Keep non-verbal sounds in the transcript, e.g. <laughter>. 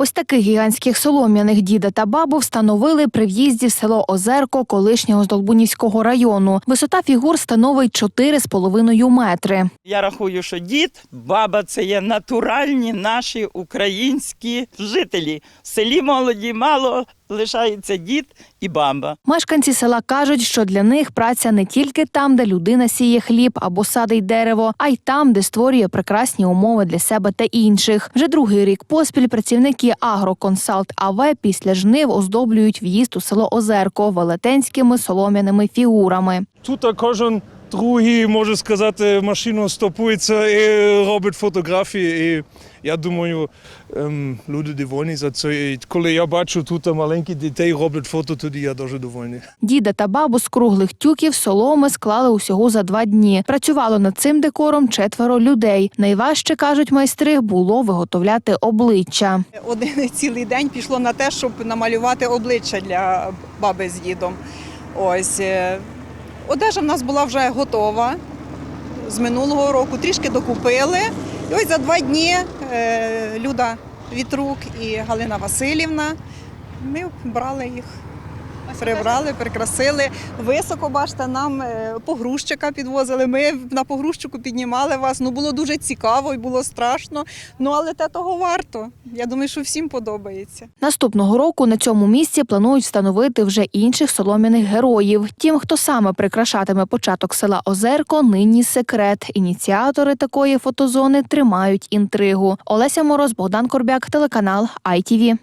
Ось таких гігантських солом'яних діда та бабу встановили при в'їзді в село Озерко колишнього Здолбунівського району. Висота фігур становить 4,5 метри. Я рахую, що дід, баба це є натуральні наші українські жителі. В селі молоді мало лишається дід і баба. Мешканці села кажуть, що для них праця не тільки там, де людина сіє хліб або садить дерево, а й там, де створює прекрасні умови для себе та інших. Вже другий рік поспіль працівники Агроконсалт АВ після жнив оздоблюють в'їзд у село Озерко велетенськими солом'яними фігурами. Тут кожен другий, може сказати, машину стопується і робить фотографії. І я думаю, ем, люди довольні за це. І коли я бачу тут маленькі дітей роблять фото, тоді я дуже довольний. Діда та бабу з круглих тюків соломи склали усього за два дні. Працювало над цим декором четверо людей. Найважче кажуть майстри було виготовляти обличчя. Один <laughs> цілий день пішло на те, щоб намалювати обличчя для баби з дідом. Ось е, одежа в нас була вже готова з минулого року. Трішки докупили. І ось за два дні е, Люда Вітрук і Галина Васильівна. Ми брали їх. Прибрали, прикрасили. Високо, бачите, нам е, погрузчика підвозили. Ми на погрузчику піднімали вас. Ну було дуже цікаво і було страшно. Ну але те того варто. Я думаю, що всім подобається. Наступного року на цьому місці планують встановити вже інших солом'яних героїв. Тим, хто саме прикрашатиме початок села Озерко, нині секрет. Ініціатори такої фотозони тримають інтригу. Олеся Мороз, Богдан Корбяк, телеканал ITV.